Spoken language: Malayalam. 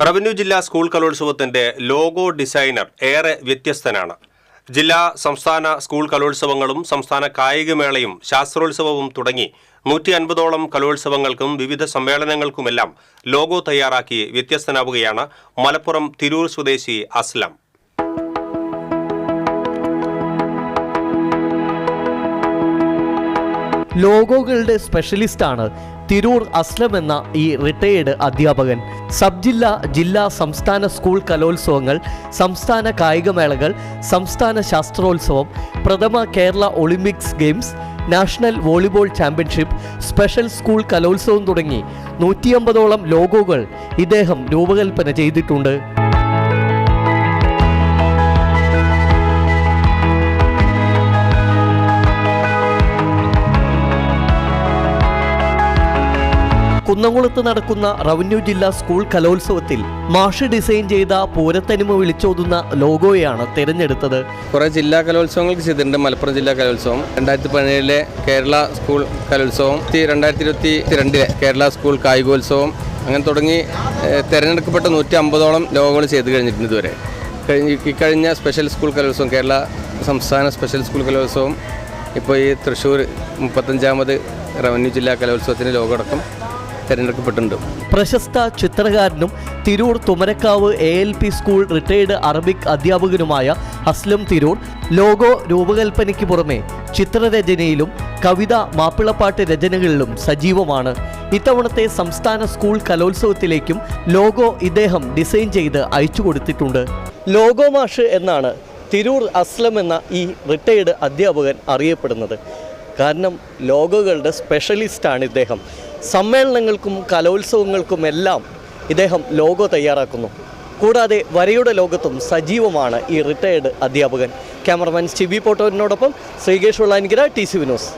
റവന്യൂ ജില്ലാ സ്കൂൾ കലോത്സവത്തിന്റെ ലോഗോ ഡിസൈനർ ഏറെ വ്യത്യസ്തനാണ്. ജില്ലാ സംസ്ഥാന സ്കൂൾ കലോത്സവങ്ങളും സംസ്ഥാന കായികമേളയും ശാസ്ത്രോത്സവവും തുടങ്ങി നൂറ്റി അൻപതോളം കലോത്സവങ്ങൾക്കും വിവിധ സമ്മേളനങ്ങൾക്കുമെല്ലാം ലോഗോ തയ്യാറാക്കി വ്യത്യസ്തനാവുകയാണ് മലപ്പുറം തിരൂർ സ്വദേശി അസ്ലം. ലോഗോകളുടെ സ്പെഷ്യലിസ്റ്റാണ് തിരൂർ അസ്ലം എന്ന ഈ റിട്ടയേർഡ് അധ്യാപകൻ സബ് ജില്ലാ ജില്ലാ സംസ്ഥാന സ്കൂൾ കലോത്സവങ്ങൾ സംസ്ഥാന കായികമേളകൾ സംസ്ഥാന ശാസ്ത്രോത്സവം പ്രഥമ Kerala Olympics games national volleyball championship special school Kalolsavam തുടങ്ങി നൂറ്റിയമ്പതോളം ലോഗോകൾ ഇദ്ദേഹം രൂപകൽപ്പന ചെയ്തിട്ടുണ്ട്. കുന്നംകുളത്ത് നടക്കുന്ന റവന്യൂ ജില്ലാ സ്കൂൾ കലോത്സവത്തിൽ മാഷ് ഡിസൈൻ ചെയ്ത പൂരത്തനിമ വിളിച്ചോതുന്ന ലോഗോയാണ് തിരഞ്ഞെടുത്തത്. കുറേ ജില്ലാ കലോത്സവങ്ങൾക്ക് ചെയ്തിട്ടുണ്ട്. മലപ്പുറം ജില്ലാ കലോത്സവം രണ്ടായിരത്തി പതിനേഴിലെ കേരള സ്കൂൾ കലോത്സവം രണ്ടായിരത്തി ഇരുപത്തി രണ്ടിലെ കേരള സ്കൂൾ കായികോത്സവം അങ്ങനെ തുടങ്ങി തിരഞ്ഞെടുക്കപ്പെട്ട നൂറ്റി അമ്പതോളം ലോഗോകൾ ചെയ്ത് കഴിഞ്ഞിട്ടുണ്ട് ഇതുവരെ. കഴിഞ്ഞ ഇക്കഴിഞ്ഞ സ്പെഷ്യൽ സ്കൂൾ കലോത്സവം കേരള സംസ്ഥാന സ്പെഷ്യൽ സ്കൂൾ കലോത്സവം ഇപ്പോൾ ഈ തൃശ്ശൂർ മുപ്പത്തഞ്ചാമത് റവന്യൂ ജില്ലാ കലോത്സവത്തിന് ലോകമടക്കം തിരഞ്ഞെടുക്കപ്പെട്ടിട്ടുണ്ട്. പ്രശസ്ത ചിത്രകാരനും Tirur Thumarakkavu A L P school retired Arabic അധ്യാപകനുമായ Aslam Tirur logo രൂപകൽപ്പനയ്ക്ക് പുറമെ ചിത്രരചനയിലും കവിത മാപ്പിളപ്പാട്ട് രചനകളിലും സജീവമാണ്. ഇത്തവണത്തെ സംസ്ഥാന സ്കൂൾ കലോത്സവത്തിലേക്കും ലോഗോ ഇദ്ദേഹം ഡിസൈൻ ചെയ്ത് അയച്ചു കൊടുത്തിട്ടുണ്ട്. ലോഗോ മാഷ് എന്നാണ് തിരൂർ അസ്ലം എന്ന ഈ റിട്ടയർഡ് അധ്യാപകൻ അറിയപ്പെടുന്നത്. കാരണം ലോഗോകളുടെ സ്പെഷ്യലിസ്റ്റാണ് ഇദ്ദേഹം. സമ്മേളനങ്ങൾക്കും കലോത്സവങ്ങൾക്കും എല്ലാം ഇദ്ദേഹം ലോഗോ തയ്യാറാക്കുന്നു. കൂടാതെ വരയുടെ ലോകത്തും സജീവമാണ് ഈ റിട്ടയേർഡ് അധ്യാപകൻ. ക്യാമറമാൻ സ്റ്റിബി പോട്ടോനോടൊപ്പം ശ്രീകേഷ് ഉള്ളാനിക്കര ടി സി വിനോസ്